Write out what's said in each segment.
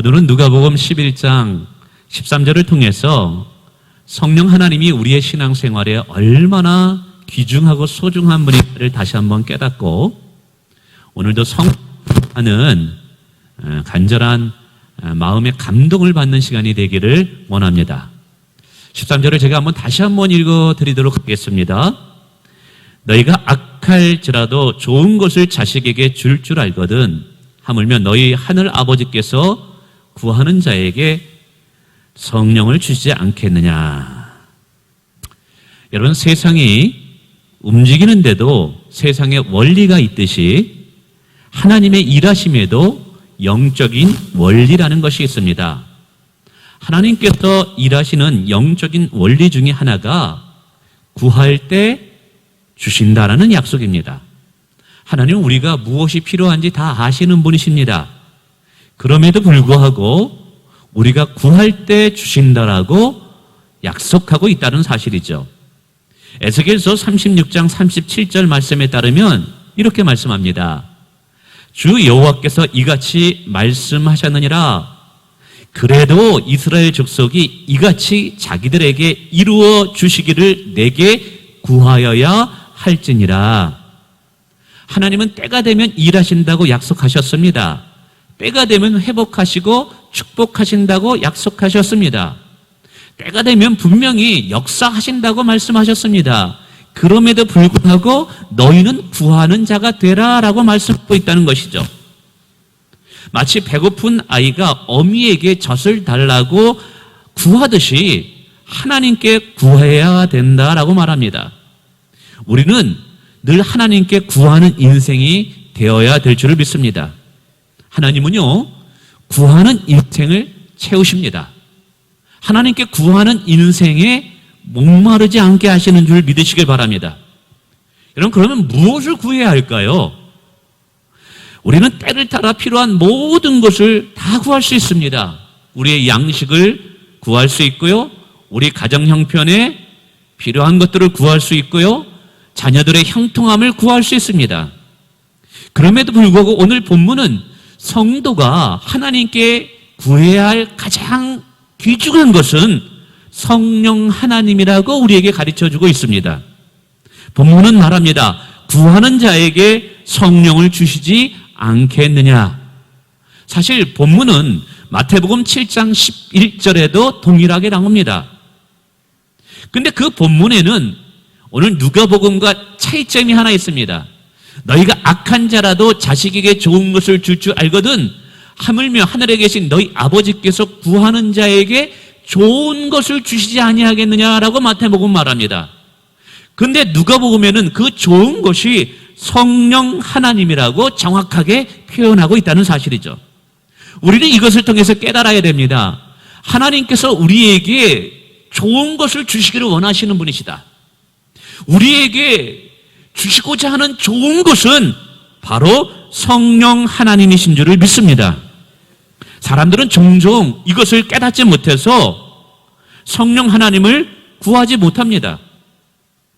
오늘은 누가복음 11장 13절을 통해서 성령 하나님이 우리의 신앙생활에 얼마나 귀중하고 소중한 분인가를 다시 한번 깨닫고 오늘도 성하는 어, 간절한 어, 마음의 감동을 받는 시간이 되기를 원합니다. 13절을 제가 한번 다시 한번 읽어 드리도록 하겠습니다. 너희가 악할지라도 좋은 것을 자식에게 줄줄 알거든 하물며 너희 하늘 아버지께서 구하는 자에게 성령을 주시지 않겠느냐. 여러분 세상이 움직이는데도 세상에 원리가 있듯이 하나님의 일하심에도 영적인 원리라는 것이 있습니다. 하나님께서 일하시는 영적인 원리 중에 하나가 구할 때 주신다라는 약속입니다. 하나님은 우리가 무엇이 필요한지 다 아시는 분이십니다. 그럼에도 불구하고 우리가 구할 때 주신다라고 약속하고 있다는 사실이죠. 에스겔서 36장 37절 말씀에 따르면 이렇게 말씀합니다. 주 여호와께서 이같이 말씀하셨느니라 그래도 이스라엘 족속이 이같이 자기들에게 이루어 주시기를 내게 구하여야 할지니라. 하나님은 때가 되면 일하신다고 약속하셨습니다. 때가 되면 회복하시고 축복하신다고 약속하셨습니다. 때가 되면 분명히 역사하신다고 말씀하셨습니다. 그럼에도 불구하고 너희는 구하는 자가 되라라고 말씀하고 있다는 것이죠. 마치 배고픈 아이가 어미에게 젖을 달라고 구하듯이 하나님께 구해야 된다라고 말합니다. 우리는 늘 하나님께 구하는 인생이 되어야 될 줄을 믿습니다. 하나님은요, 구하는 인생을 채우십니다. 하나님께 구하는 인생에 목마르지 않게 하시는 줄 믿으시길 바랍니다. 여러분, 그러면 무엇을 구해야 할까요? 우리는 때를 따라 필요한 모든 것을 다 구할 수 있습니다. 우리의 양식을 구할 수 있고요. 우리 가정 형편에 필요한 것들을 구할 수 있고요. 자녀들의 형통함을 구할 수 있습니다. 그럼에도 불구하고 오늘 본문은 성도가 하나님께 구해야 할 가장 귀중한 것은 성령 하나님이라고 우리에게 가르쳐 주고 있습니다. 본문은 말합니다. 구하는 자에게 성령을 주시지 않겠느냐. 사실 본문은 마태복음 7장 11절에도 동일하게 나옵니다. 근데 그 본문에는 오늘 누가복음과 차이점이 하나 있습니다. 너희가 악한 자라도 자식에게 좋은 것을 줄 줄 알거든 하물며 하늘에 계신 너희 아버지께서 구하는 자에게 좋은 것을 주시지 아니하겠느냐라고 마태복음 말합니다. 근데 누가복음에는 그 좋은 것이 성령 하나님이라고 정확하게 표현하고 있다는 사실이죠. 우리는 이것을 통해서 깨달아야 됩니다. 하나님께서 우리에게 좋은 것을 주시기를 원하시는 분이시다. 우리에게 주시고자 하는 좋은 것은 바로 성령 하나님이신 줄을 믿습니다. 사람들은 종종 이것을 깨닫지 못해서 성령 하나님을 구하지 못합니다.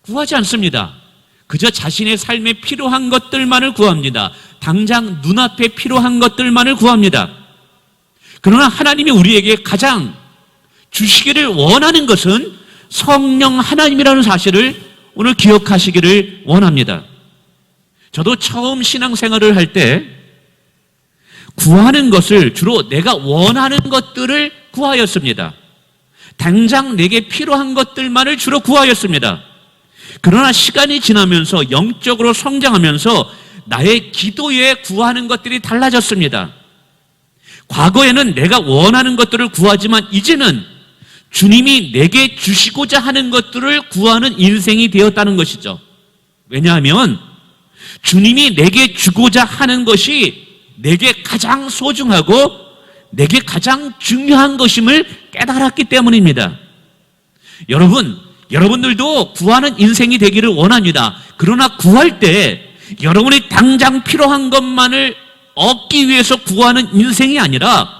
구하지 않습니다. 그저 자신의 삶에 필요한 것들만을 구합니다. 당장 눈앞에 필요한 것들만을 구합니다. 그러나 하나님이 우리에게 가장 주시기를 원하는 것은 성령 하나님이라는 사실을 오늘 기억하시기를 원합니다. 저도 처음 신앙생활을 할 때 구하는 것을 주로 내가 원하는 것들을 구하였습니다. 당장 내게 필요한 것들만을 주로 구하였습니다. 그러나 시간이 지나면서 영적으로 성장하면서 나의 기도에 구하는 것들이 달라졌습니다. 과거에는 내가 원하는 것들을 구하지만 이제는 주님이 내게 주시고자 하는 것들을 구하는 인생이 되었다는 것이죠. 왜냐하면 주님이 내게 주고자 하는 것이 내게 가장 소중하고 내게 가장 중요한 것임을 깨달았기 때문입니다. 여러분, 여러분들도 구하는 인생이 되기를 원합니다. 그러나 구할 때 여러분이 당장 필요한 것만을 얻기 위해서 구하는 인생이 아니라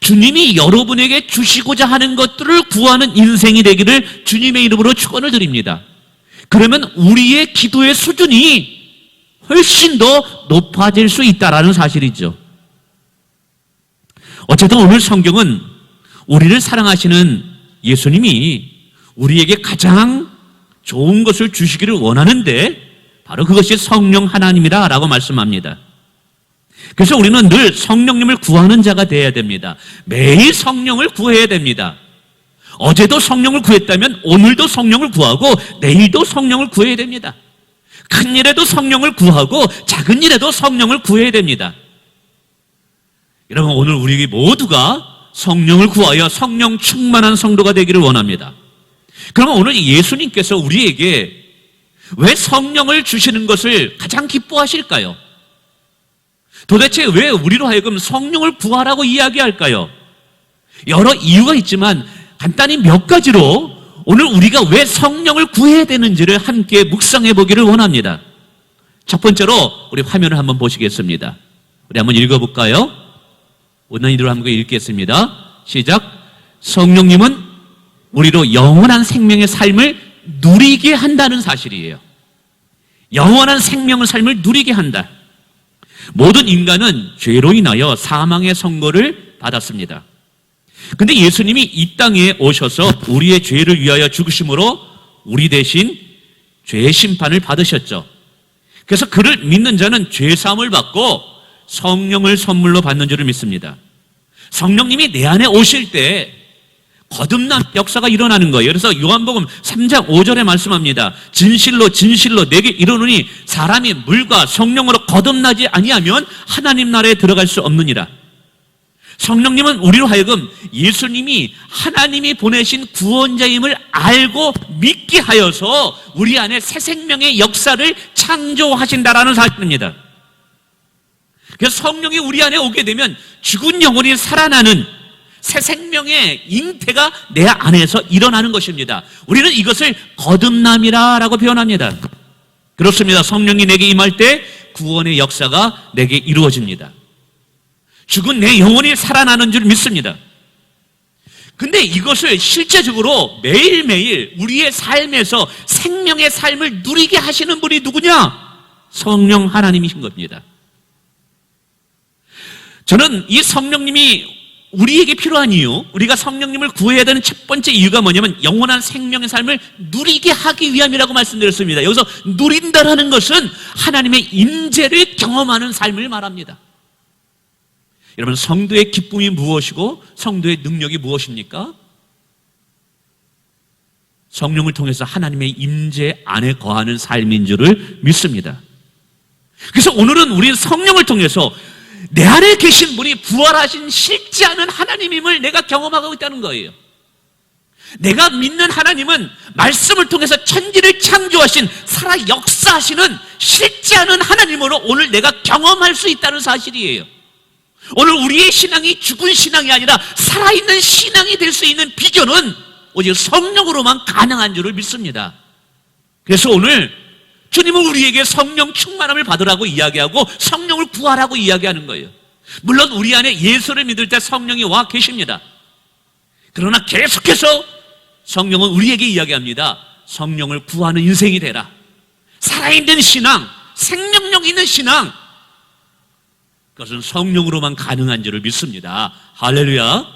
주님이 여러분에게 주시고자 하는 것들을 구하는 인생이 되기를 주님의 이름으로 축원을 드립니다. 그러면 우리의 기도의 수준이 훨씬 더 높아질 수 있다라는 사실이죠. 어쨌든 오늘 성경은 우리를 사랑하시는 예수님이 우리에게 가장 좋은 것을 주시기를 원하는데 바로 그것이 성령 하나님이라라고 말씀합니다. 그래서 우리는 늘 성령님을 구하는 자가 되어야 됩니다. 매일 성령을 구해야 됩니다. 어제도 성령을 구했다면 오늘도 성령을 구하고 내일도 성령을 구해야 됩니다. 큰 일에도 성령을 구하고 작은 일에도 성령을 구해야 됩니다. 여러분 오늘 우리 모두가 성령을 구하여 성령 충만한 성도가 되기를 원합니다. 그러면 오늘 예수님께서 우리에게 왜 성령을 주시는 것을 가장 기뻐하실까요? 도대체 왜 우리로 하여금 성령을 구하라고 이야기할까요? 여러 이유가 있지만 간단히 몇 가지로 오늘 우리가 왜 성령을 구해야 되는지를 함께 묵상해 보기를 원합니다. 첫 번째로 우리 화면을 한번 보시겠습니다. 우리 한번 읽어볼까요? 원어인으로 한번 읽겠습니다. 시작. 성령님은 우리로 영원한 생명의 삶을 누리게 한다는 사실이에요. 영원한 생명의 삶을 누리게 한다. 모든 인간은 죄로 인하여 사망의 선고를 받았습니다. 근데 예수님이 이 땅에 오셔서 우리의 죄를 위하여 죽으심으로 우리 대신 죄의 심판을 받으셨죠. 그래서 그를 믿는 자는 죄 사함을 받고 성령을 선물로 받는 줄을 믿습니다. 성령님이 내 안에 오실 때 거듭난 역사가 일어나는 거예요. 그래서 요한복음 3장 5절에 말씀합니다. 진실로 진실로 내게 이르노니 사람이 물과 성령으로 거듭나지 아니하면 하나님 나라에 들어갈 수 없느니라. 성령님은 우리로 하여금 예수님이 하나님이 보내신 구원자임을 알고 믿게 하여서 우리 안에 새 생명의 역사를 창조하신다라는 사실입니다. 그래서 성령이 우리 안에 오게 되면 죽은 영혼이 살아나는 새 생명의 잉태가 내 안에서 일어나는 것입니다. 우리는 이것을 거듭남이라고 표현합니다. 그렇습니다. 성령이 내게 임할 때 구원의 역사가 내게 이루어집니다. 죽은 내 영혼이 살아나는 줄 믿습니다. 근데 이것을 실제적으로 매일매일 우리의 삶에서 생명의 삶을 누리게 하시는 분이 누구냐? 성령 하나님이신 겁니다. 저는 이 성령님이 우리에게 필요한 이유, 우리가 성령님을 구해야 되는 첫 번째 이유가 뭐냐면 영원한 생명의 삶을 누리게 하기 위함이라고 말씀드렸습니다. 여기서 누린다라는 것은 하나님의 임재를 경험하는 삶을 말합니다. 여러분 성도의 기쁨이 무엇이고 성도의 능력이 무엇입니까? 성령을 통해서 하나님의 임재 안에 거하는 삶인 줄을 믿습니다. 그래서 오늘은 우리 성령을 통해서 내 안에 계신 분이 부활하신 실지 않은 하나님임을 내가 경험하고 있다는 거예요. 내가 믿는 하나님은 말씀을 통해서 천지를 창조하신 살아 역사하시는 실지 않은 하나님으로 오늘 내가 경험할 수 있다는 사실이에요. 오늘 우리의 신앙이 죽은 신앙이 아니라 살아있는 신앙이 될 수 있는 비결은 오직 성령으로만 가능한 줄을 믿습니다. 그래서 오늘 주님은 우리에게 성령 충만함을 받으라고 이야기하고 성령을 구하라고 이야기하는 거예요. 물론 우리 안에 예수를 믿을 때 성령이 와 계십니다. 그러나 계속해서 성령은 우리에게 이야기합니다. 성령을 구하는 인생이 되라. 살아있는 신앙, 생명력 있는 신앙, 그것은 성령으로만 가능한 줄을 믿습니다. 할렐루야.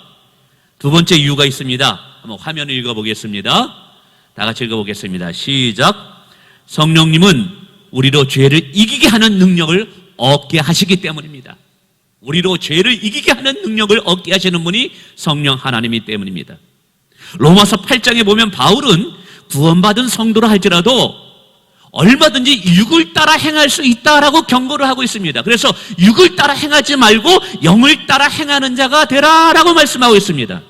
두 번째 이유가 있습니다. 한번 화면을 읽어보겠습니다. 다 같이 읽어보겠습니다. 시작. 성령님은 우리로 죄를 이기게 하는 능력을 얻게 하시기 때문입니다. 우리로 죄를 이기게 하는 능력을 얻게 하시는 분이 성령 하나님이 때문입니다. 로마서 8장에 보면 바울은 구원받은 성도라 할지라도 얼마든지 육을 따라 행할 수 있다라고 경고를 하고 있습니다. 그래서 육을 따라 행하지 말고 영을 따라 행하는 자가 되라라고 말씀하고 있습니다.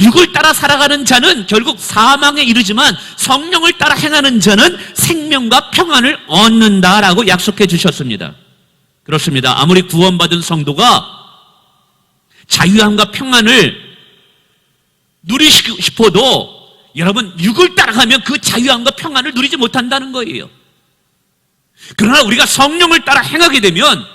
육을 따라 살아가는 자는 결국 사망에 이르지만 성령을 따라 행하는 자는 생명과 평안을 얻는다라고 약속해 주셨습니다. 그렇습니다. 아무리 구원받은 성도가 자유함과 평안을 누리고 싶어도 여러분 육을 따라가면 그 자유함과 평안을 누리지 못한다는 거예요. 그러나 우리가 성령을 따라 행하게 되면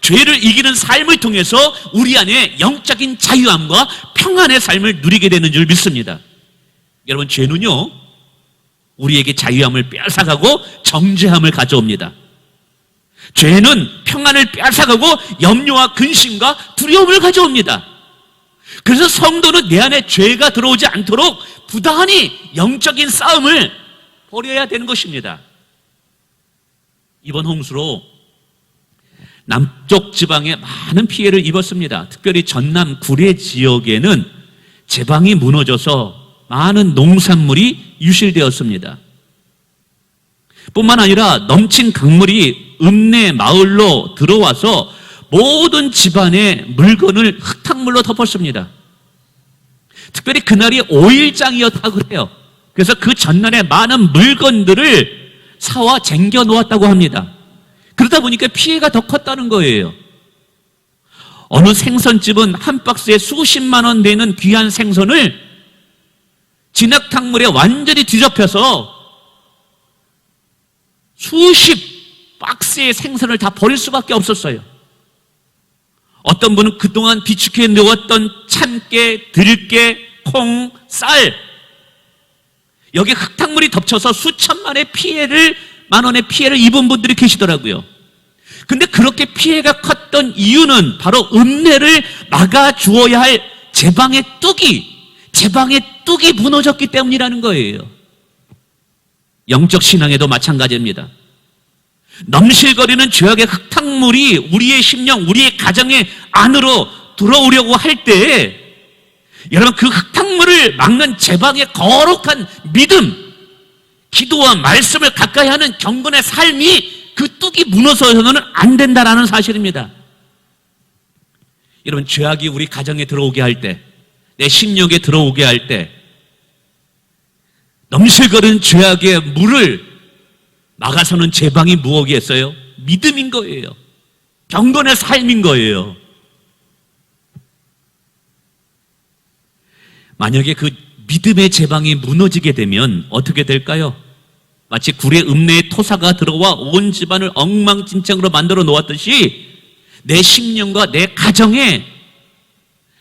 죄를 이기는 삶을 통해서 우리 안에 영적인 자유함과 평안의 삶을 누리게 되는 줄 믿습니다. 여러분 죄는요 우리에게 자유함을 빼앗아가고 정죄함을 가져옵니다. 죄는 평안을 빼앗아가고 염려와 근심과 두려움을 가져옵니다. 그래서 성도는 내 안에 죄가 들어오지 않도록 부단히 영적인 싸움을 벌여야 되는 것입니다. 이번 홍수로 남쪽 지방에 많은 피해를 입었습니다. 특별히 전남 구례 지역에는 제방이 무너져서 많은 농산물이 유실되었습니다. 뿐만 아니라 넘친 강물이 읍내 마을로 들어와서 모든 집안의 물건을 흙탕물로 덮었습니다. 특별히 그날이 5일장이었다고 그래요. 그래서 그 전날에 많은 물건들을 사와 쟁겨 놓았다고 합니다. 그러다 보니까 피해가 더 컸다는 거예요. 어느 생선집은 한 박스에 수십만 원 되는 귀한 생선을 진흙탕물에 완전히 뒤덮여서 수십 박스의 생선을 다 버릴 수밖에 없었어요. 어떤 분은 그동안 비축해 놓았던 참깨, 들깨, 콩, 쌀 여기 흙탕물이 덮쳐서 수천만의 피해를 만 원의 피해를 입은 분들이 계시더라고요. 근데 그렇게 피해가 컸던 이유는 바로 읍내를 막아 주어야 할 제방의 뚝이 제방의 뚝이 무너졌기 때문이라는 거예요. 영적 신앙에도 마찬가지입니다. 넘실거리는 죄악의 흙탕물이 우리의 심령, 우리의 가정의 안으로 들어오려고 할 때, 여러분 그 흙탕물을 막는 제방의 거룩한 믿음, 기도와 말씀을 가까이 하는 경건의 삶이 그 뚝이 무너져서는 안 된다라는 사실입니다. 여러분 죄악이 우리 가정에 들어오게 할 때, 내 심령에 들어오게 할 때, 넘실거리는 죄악의 물을 막아서는 제방이 무엇이겠어요? 믿음인 거예요. 경건의 삶인 거예요. 만약에 그 믿음의 제방이 무너지게 되면 어떻게 될까요? 마치 굴의 읍내에 토사가 들어와 온 집안을 엉망진창으로 만들어 놓았듯이 내 심령과 내 가정에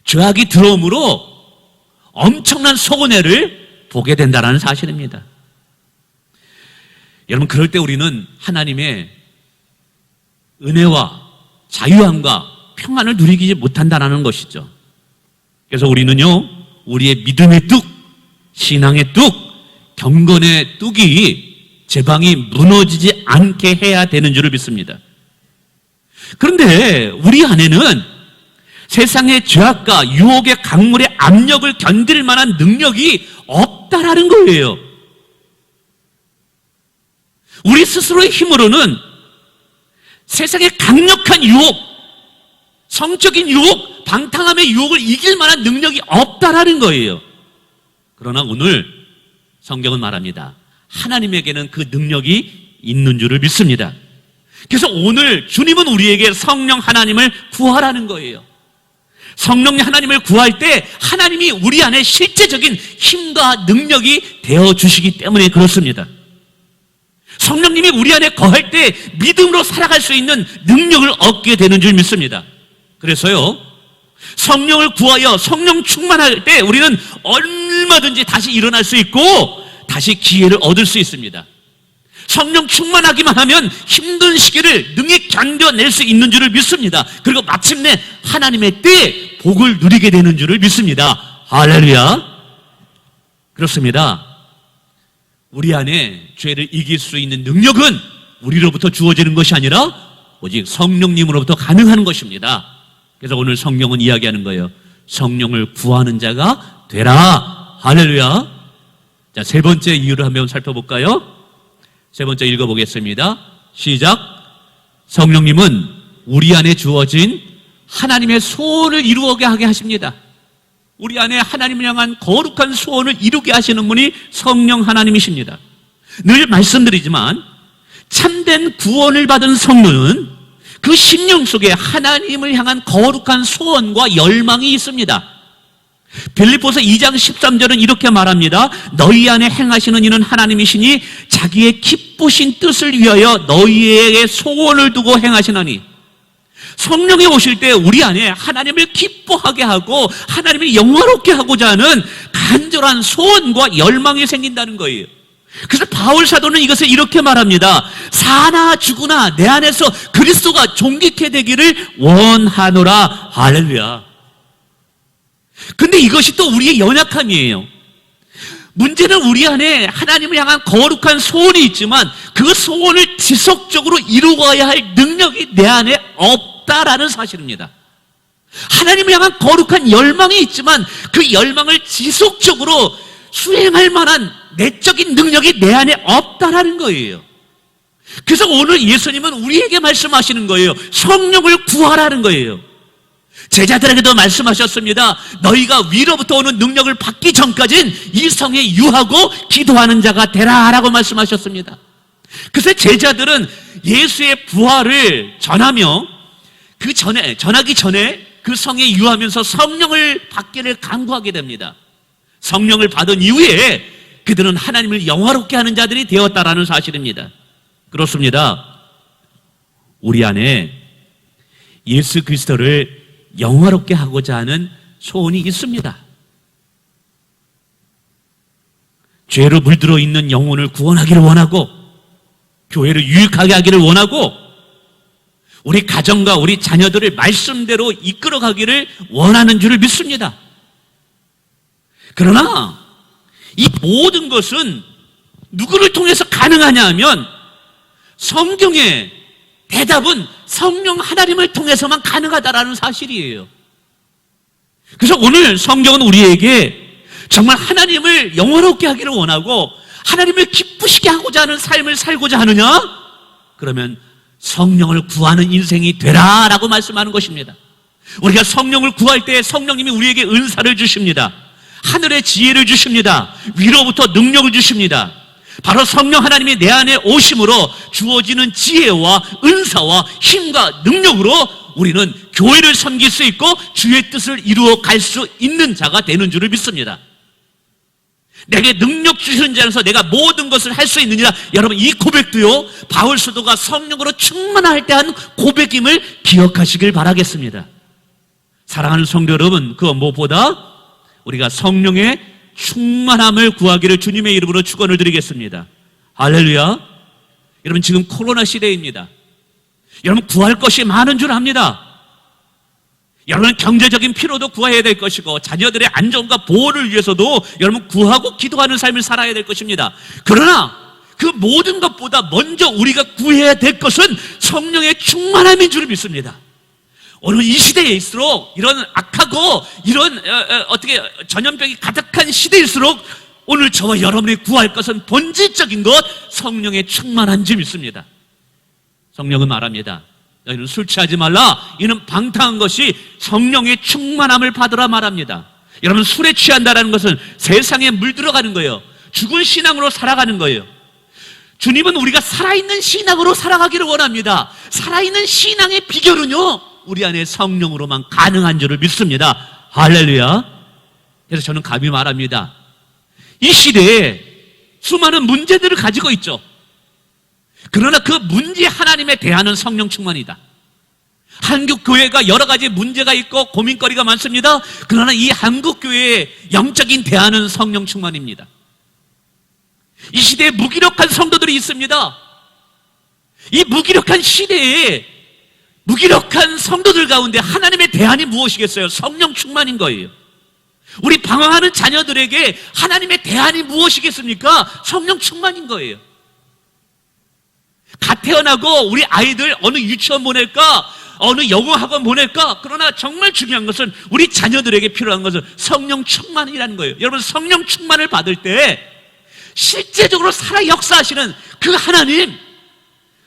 죄악이 들어오므로 엄청난 손해를 보게 된다는 사실입니다. 여러분, 그럴 때 우리는 하나님의 은혜와 자유함과 평안을 누리지 못한다는 것이죠. 그래서 우리는요, 우리의 믿음의 뚝, 신앙의 뚝, 경건의 뚝이 제 방이 무너지지 않게 해야 되는 줄을 믿습니다. 그런데 우리 안에는 세상의 죄악과 유혹의 강물의 압력을 견딜 만한 능력이 없다라는 거예요. 우리 스스로의 힘으로는 세상의 강력한 유혹, 성적인 유혹, 방탕함의 유혹을 이길 만한 능력이 없다라는 거예요. 그러나 오늘 성경은 말합니다. 하나님에게는 그 능력이 있는 줄을 믿습니다. 그래서 오늘 주님은 우리에게 성령 하나님을 구하라는 거예요. 성령 하나님을 구할 때 하나님이 우리 안에 실제적인 힘과 능력이 되어 주시기 때문에 그렇습니다. 성령님이 우리 안에 거할 때 믿음으로 살아갈 수 있는 능력을 얻게 되는 줄 믿습니다. 그래서요, 성령을 구하여 성령 충만할 때 우리는 얼마든지 다시 일어날 수 있고 다시 기회를 얻을 수 있습니다. 성령 충만하기만 하면 힘든 시기를 능히 견뎌낼 수 있는 줄을 믿습니다. 그리고 마침내 하나님의 때 복을 누리게 되는 줄을 믿습니다. 할렐루야. 그렇습니다. 우리 안에 죄를 이길 수 있는 능력은 우리로부터 주어지는 것이 아니라 오직 성령님으로부터 가능한 것입니다. 그래서 오늘 성령은 이야기하는 거예요. 성령을 구하는 자가 되라. 할렐루야. 자, 세 번째 이유를 한번 살펴볼까요? 세 번째 읽어보겠습니다. 시작. 성령님은 우리 안에 주어진 하나님의 소원을 이루게 하게 하십니다. 우리 안에 하나님을 향한 거룩한 소원을 이루게 하시는 분이 성령 하나님이십니다. 늘 말씀드리지만 참된 구원을 받은 성도는 그 심령 속에 하나님을 향한 거룩한 소원과 열망이 있습니다. 빌립보서 2장 13절은 이렇게 말합니다. 너희 안에 행하시는 이는 하나님이시니 자기의 기쁘신 뜻을 위하여 너희에게 소원을 두고 행하시나니 성령이 오실 때 우리 안에 하나님을 기뻐하게 하고 하나님을 영화롭게 하고자 하는 간절한 소원과 열망이 생긴다는 거예요. 그래서 바울 사도는 이것을 이렇게 말합니다. 사나 죽으나 내 안에서 그리스도가 존귀케 되기를 원하노라. 할렐루야. 근데 이것이 또 우리의 연약함이에요. 문제는 우리 안에 하나님을 향한 거룩한 소원이 있지만 그 소원을 지속적으로 이루어야 할 능력이 내 안에 없다라는 사실입니다. 하나님을 향한 거룩한 열망이 있지만 그 열망을 지속적으로 수행할 만한 내적인 능력이 내 안에 없다라는 거예요. 그래서 오늘 예수님은 우리에게 말씀하시는 거예요. 성령을 구하라는 거예요. 제자들에게도 말씀하셨습니다. 너희가 위로부터 오는 능력을 받기 전까지는 이 성에 유하고 기도하는 자가 되라라고 말씀하셨습니다. 그래서 제자들은 예수의 부활을 전하며 그 전에 전하기 전에 그 성에 유하면서 성령을 받기를 간구하게 됩니다. 성령을 받은 이후에 그들은 하나님을 영화롭게 하는 자들이 되었다라는 사실입니다. 그렇습니다. 우리 안에 예수 그리스도를 영화롭게 하고자 하는 소원이 있습니다. 죄로 물들어 있는 영혼을 구원하기를 원하고 교회를 유익하게 하기를 원하고 우리 가정과 우리 자녀들을 말씀대로 이끌어 가기를 원하는 줄을 믿습니다. 그러나 이 모든 것은 누구를 통해서 가능하냐 하면 성경의 대답은 성령 하나님을 통해서만 가능하다라는 사실이에요. 그래서 오늘 성경은 우리에게 정말 하나님을 영원롭게 하기를 원하고 하나님을 기쁘시게 하고자 하는 삶을 살고자 하느냐? 그러면 성령을 구하는 인생이 되라 라고 말씀하는 것입니다. 우리가 성령을 구할 때 성령님이 우리에게 은사를 주십니다. 하늘의 지혜를 주십니다. 위로부터 능력을 주십니다. 바로 성령 하나님이 내 안에 오심으로 주어지는 지혜와 은사와 힘과 능력으로 우리는 교회를 섬길 수 있고 주의 뜻을 이루어 갈 수 있는 자가 되는 줄을 믿습니다. 내게 능력 주시는 자에서 내가 모든 것을 할 수 있느니라. 여러분 이 고백도요. 바울 수도가 성령으로 충만할 때 한 고백임을 기억하시길 바라겠습니다. 사랑하는 성도 여러분, 그 무엇보다 우리가 성령의 충만함을 구하기를 주님의 이름으로 축원을 드리겠습니다. 할렐루야. 여러분 지금 코로나 시대입니다. 여러분 구할 것이 많은 줄 압니다. 여러분 경제적인 필요도 구해야 될 것이고 자녀들의 안전과 보호를 위해서도 여러분 구하고 기도하는 삶을 살아야 될 것입니다. 그러나 그 모든 것보다 먼저 우리가 구해야 될 것은 성령의 충만함인 줄 믿습니다. 오늘 이 시대에일수록 이런 악하고 이런 어, 떻게 전염병이 가득한 시대일수록 오늘 저와 여러분이 구할 것은 본질적인 것 성령의 충만한 줄 믿습니다. 성령은 말합니다. 너희는 술 취하지 말라. 이는 방탕한 것이 성령의 충만함을 받으라 말합니다. 여러분 술에 취한다라는 것은 세상에 물들어가는 거예요. 죽은 신앙으로 살아가는 거예요. 주님은 우리가 살아있는 신앙으로 살아가기를 원합니다. 살아있는 신앙의 비결은요, 우리 안에 성령으로만 가능한 줄을 믿습니다. 할렐루야. 그래서 저는 감히 말합니다. 이 시대에 수많은 문제들을 가지고 있죠. 그러나 그 문제 하나님에 대하는 성령 충만이다. 한국 교회가 여러 가지 문제가 있고 고민거리가 많습니다. 그러나 이 한국 교회의 영적인 대안은 성령 충만입니다. 이 시대에 무기력한 성도들이 있습니다. 이 무기력한 시대에 무기력한 성도들 가운데 하나님의 대안이 무엇이겠어요? 성령 충만인 거예요. 우리 방황하는 자녀들에게 하나님의 대안이 무엇이겠습니까? 성령 충만인 거예요. 갓 태어나고 우리 아이들 어느 유치원 보낼까? 어느 영어 학원 보낼까? 그러나 정말 중요한 것은 우리 자녀들에게 필요한 것은 성령 충만이라는 거예요. 여러분 성령 충만을 받을 때 실제적으로 살아 역사하시는 그 하나님,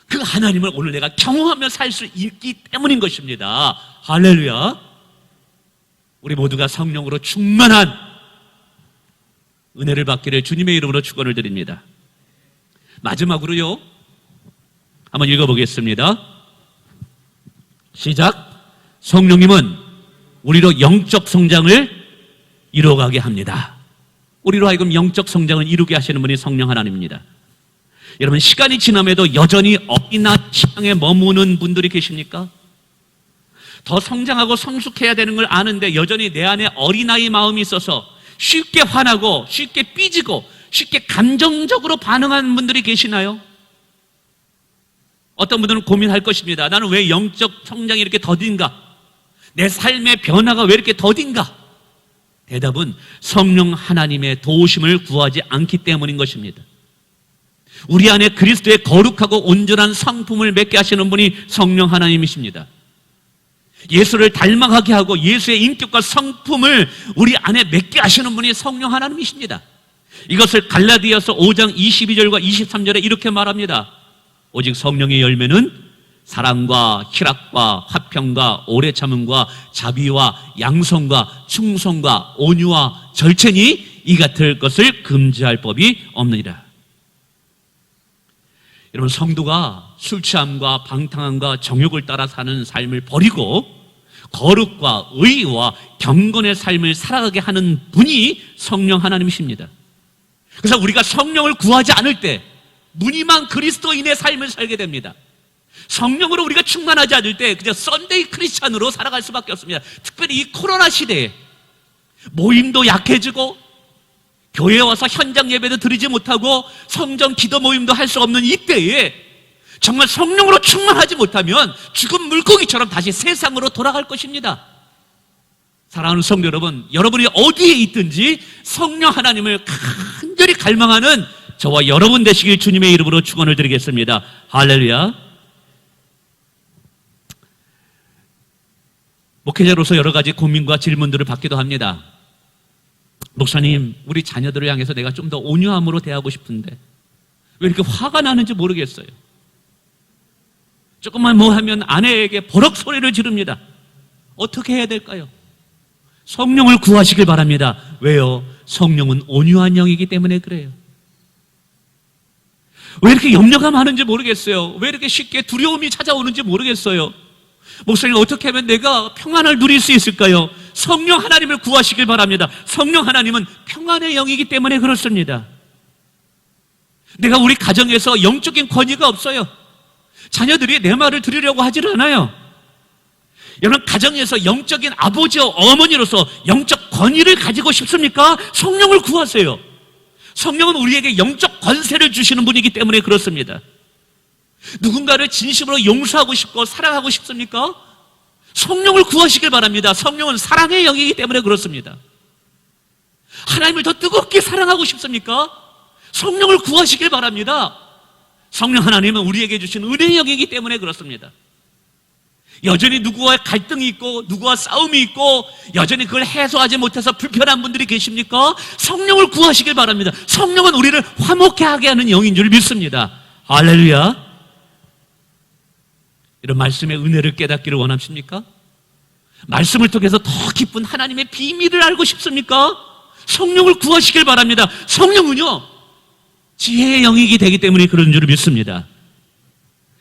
그 하나님을 오늘 내가 경험하며 살 수 있기 때문인 것입니다. 할렐루야. 우리 모두가 성령으로 충만한 은혜를 받기를 주님의 이름으로 축원을 드립니다. 마지막으로요. 한번 읽어보겠습니다. 시작. 성령님은 우리로 영적 성장을 이루어가게 합니다. 우리로 하여금 영적 성장을 이루게 하시는 분이 성령 하나님입니다. 여러분, 시간이 지남에도 여전히 어린아 취향에 머무는 분들이 계십니까? 더 성장하고 성숙해야 되는 걸 아는데 여전히 내 안에 어린아이 마음이 있어서 쉽게 화나고 쉽게 삐지고 쉽게 감정적으로 반응하는 분들이 계시나요? 어떤 분들은 고민할 것입니다. 나는 왜 영적 성장이 이렇게 더딘가? 내 삶의 변화가 왜 이렇게 더딘가? 대답은 성령 하나님의 도우심을 구하지 않기 때문인 것입니다. 우리 안에 그리스도의 거룩하고 온전한 성품을 맺게 하시는 분이 성령 하나님이십니다. 예수를 닮아가게 하고 예수의 인격과 성품을 우리 안에 맺게 하시는 분이 성령 하나님이십니다. 이것을 갈라디아서 5장 22절과 23절에 이렇게 말합니다. 오직 성령의 열매는 사랑과 희락과 화평과 오래 참음과 자비와 양성과 충성과 온유와 절체니 이 같을 것을 금지할 법이 없느니라. 여러분 성도가 술 취함과 방탕함과 정욕을 따라 사는 삶을 버리고 거룩과 의와 경건의 삶을 살아가게 하는 분이 성령 하나님이십니다. 그래서 우리가 성령을 구하지 않을 때 무늬만 그리스도인의 삶을 살게 됩니다. 성령으로 우리가 충만하지 않을 때 그냥 썬데이 크리스찬으로 살아갈 수밖에 없습니다. 특별히 이 코로나 시대에 모임도 약해지고 교회에 와서 현장 예배도 드리지 못하고 성전 기도 모임도 할 수 없는 이때에 정말 성령으로 충만하지 못하면 죽은 물고기처럼 다시 세상으로 돌아갈 것입니다. 사랑하는 성도 여러분, 여러분이 어디에 있든지 성령 하나님을 간절히 갈망하는 저와 여러분 되시길 주님의 이름으로 축원을 드리겠습니다. 할렐루야. 목회자로서 여러 가지 고민과 질문들을 받기도 합니다. 목사님, 우리 자녀들을 향해서 내가 좀 더 온유함으로 대하고 싶은데 왜 이렇게 화가 나는지 모르겠어요. 조금만 뭐 하면 아내에게 버럭 소리를 지릅니다. 어떻게 해야 될까요? 성령을 구하시길 바랍니다. 왜요? 성령은 온유한 영이기 때문에 그래요. 왜 이렇게 염려가 많은지 모르겠어요. 왜 이렇게 쉽게 두려움이 찾아오는지 모르겠어요. 목사님 어떻게 하면 내가 평안을 누릴 수 있을까요? 성령 하나님을 구하시길 바랍니다. 성령 하나님은 평안의 영이기 때문에 그렇습니다. 내가 우리 가정에서 영적인 권위가 없어요. 자녀들이 내 말을 들으려고 하질 않아요. 여러분 가정에서 영적인 아버지와 어머니로서 영적 권위를 가지고 싶습니까? 성령을 구하세요. 성령은 우리에게 영적 권세를 주시는 분이기 때문에 그렇습니다. 누군가를 진심으로 용서하고 싶고 사랑하고 싶습니까? 성령을 구하시길 바랍니다. 성령은 사랑의 영이기 때문에 그렇습니다. 하나님을 더 뜨겁게 사랑하고 싶습니까? 성령을 구하시길 바랍니다. 성령 하나님은 우리에게 주신 은혜의 영이기 때문에 그렇습니다. 여전히 누구와 갈등이 있고 누구와 싸움이 있고 여전히 그걸 해소하지 못해서 불편한 분들이 계십니까? 성령을 구하시길 바랍니다. 성령은 우리를 화목해 하게 하는 영인 줄 믿습니다. 할렐루야. 이런 말씀의 은혜를 깨닫기를 원하십니까? 말씀을 통해서 더 깊은 하나님의 비밀을 알고 싶습니까? 성령을 구하시길 바랍니다. 성령은요, 지혜의 영역이 되기 때문에 그런 줄 믿습니다.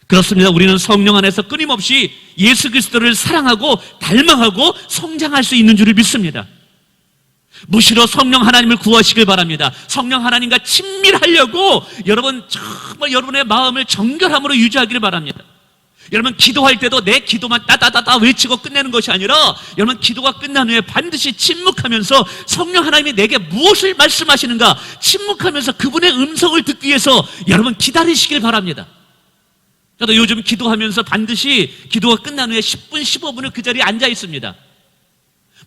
그렇습니다. 우리는 성령 안에서 끊임없이 예수 그리스도를 사랑하고 닮아가고 성장할 수 있는 줄을 믿습니다. 무시로 성령 하나님을 구하시길 바랍니다. 성령 하나님과 친밀하려고 여러분 정말 여러분의 마음을 정결함으로 유지하기를 바랍니다. 여러분 기도할 때도 내 기도만 따다다다 외치고 끝내는 것이 아니라 여러분 기도가 끝난 후에 반드시 침묵하면서 성령 하나님이 내게 무엇을 말씀하시는가 침묵하면서 그분의 음성을 듣기 위해서 여러분 기다리시길 바랍니다. 저도 요즘 기도하면서 반드시 기도가 끝난 후에 10분, 15분을 그 자리에 앉아 있습니다.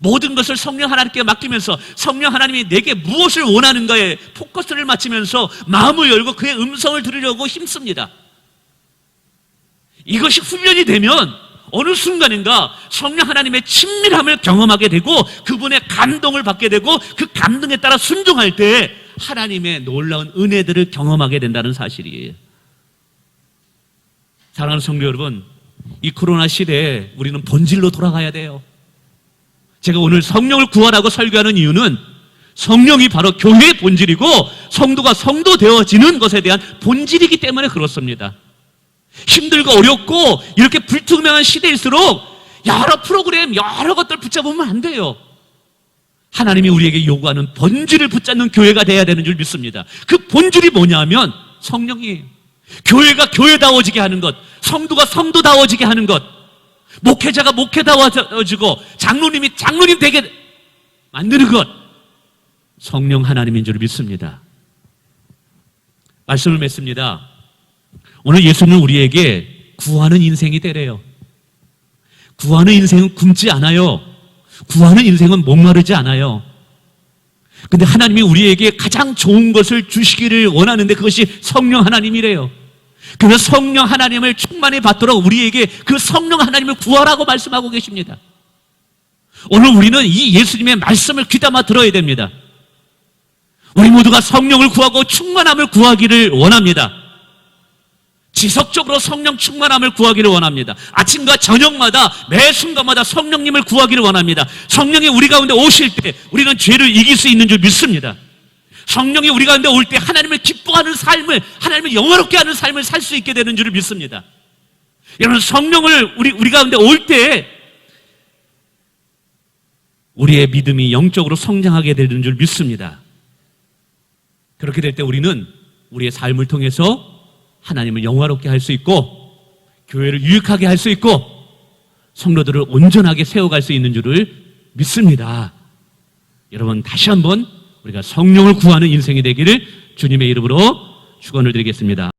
모든 것을 성령 하나님께 맡기면서 성령 하나님이 내게 무엇을 원하는가에 포커스를 맞추면서 마음을 열고 그의 음성을 들으려고 힘씁니다. 이것이 훈련이 되면 어느 순간인가 성령 하나님의 친밀함을 경험하게 되고 그분의 감동을 받게 되고 그 감동에 따라 순종할 때 하나님의 놀라운 은혜들을 경험하게 된다는 사실이에요. 사랑하는 성도 여러분, 이 코로나 시대에 우리는 본질로 돌아가야 돼요. 제가 오늘 성령을 구하라고 설교하는 이유는 성령이 바로 교회의 본질이고 성도가 성도 되어지는 것에 대한 본질이기 때문에 그렇습니다. 힘들고 어렵고 이렇게 불투명한 시대일수록 여러 프로그램, 여러 것들 붙잡으면 안 돼요. 하나님이 우리에게 요구하는 본질을 붙잡는 교회가 돼야 되는 줄 믿습니다. 그 본질이 뭐냐면 성령이에요. 교회가 교회다워지게 하는 것, 성도가 성도다워지게 하는 것, 목회자가 목회다워지고 장로님이 장로님 되게 만드는 것, 성령 하나님인 줄 믿습니다. 말씀을 맺습니다. 오늘 예수는 우리에게 구하는 인생이 되래요. 구하는 인생은 굶지 않아요. 구하는 인생은 목마르지 않아요. 근데 하나님이 우리에게 가장 좋은 것을 주시기를 원하는데 그것이 성령 하나님이래요. 그래서 성령 하나님을 충만히 받도록 우리에게 그 성령 하나님을 구하라고 말씀하고 계십니다. 오늘 우리는 이 예수님의 말씀을 귀담아 들어야 됩니다. 우리 모두가 성령을 구하고 충만함을 구하기를 원합니다. 지속적으로 성령 충만함을 구하기를 원합니다. 아침과 저녁마다 매 순간마다 성령님을 구하기를 원합니다. 성령이 우리 가운데 오실 때 우리는 죄를 이길 수 있는 줄 믿습니다. 성령이 우리 가운데 올 때 하나님을 기뻐하는 삶을 하나님을 영화롭게 하는 삶을 살 수 있게 되는 줄을 믿습니다. 여러분 성령을 우리 우리 가운데 올 때 우리의 믿음이 영적으로 성장하게 되는 줄 믿습니다. 그렇게 될 때 우리는 우리의 삶을 통해서 하나님을 영화롭게 할 수 있고 교회를 유익하게 할 수 있고 성도들을 온전하게 세워갈 수 있는 줄을 믿습니다. 여러분 다시 한번 우리가 성령을 구하는 인생이 되기를 주님의 이름으로 축원을 드리겠습니다.